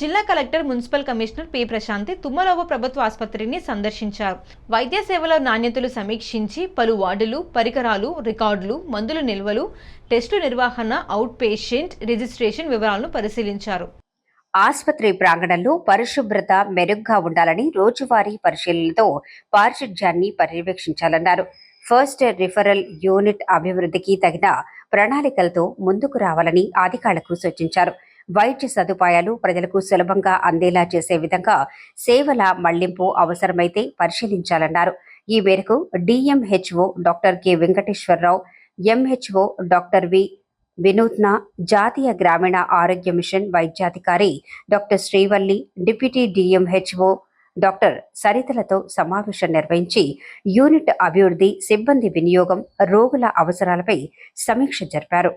జిల్లా collector municipal commissioner P Prashanti తుమ్మలవ ప్రభుత్వ ఆసుపత్రిని సందర్శించారు. వైద్య సేవల నాణ్యతలు సమీక్షించి పలు వార్డులు పరికరాలు రికార్డులు మందుల నిల్వలు టెస్టు నిర్వహణ అవుట్ పేషెంట్ రిజిస్ట్రేషన్ వివరాలను పరిశీలించారు. ఆసుపత్రి ప్రాంగణంలో పరిశుభ్రత మెరుగ్గా ఉండాలని రోజువారీ పరిశీలనతో పారిశుధ్యాన్ని పర్యవేక్షించాలన్నారు. ఫస్ట్ రిఫరల్ యూనిట్ అభివృద్ధికి తగిన ప్రణాళికలతో ముందుకు రావాలని అధికారులకు సూచించారు. వైద్య సదుపాయాలు ప్రజలకు సులభంగా అందేలా చేసే విధంగా సేవల మళ్ళింపు అవసరమైతే పరిశీలించాలన్నారు. ఈ మేరకు DMHO doctor K Venkateswararao MHO doctor V Vinutna జాతీయ గ్రామీణ ఆరోగ్య మిషన్ వైద్యాధికారి doctor Srivalli deputy DMHO doctor సరితలతో సమావేశం నిర్వహించి యూనిట్ అభివృద్ధి సిబ్బంది వినియోగం రోగుల అవసరాలపై సమీక్ష జరిపారు.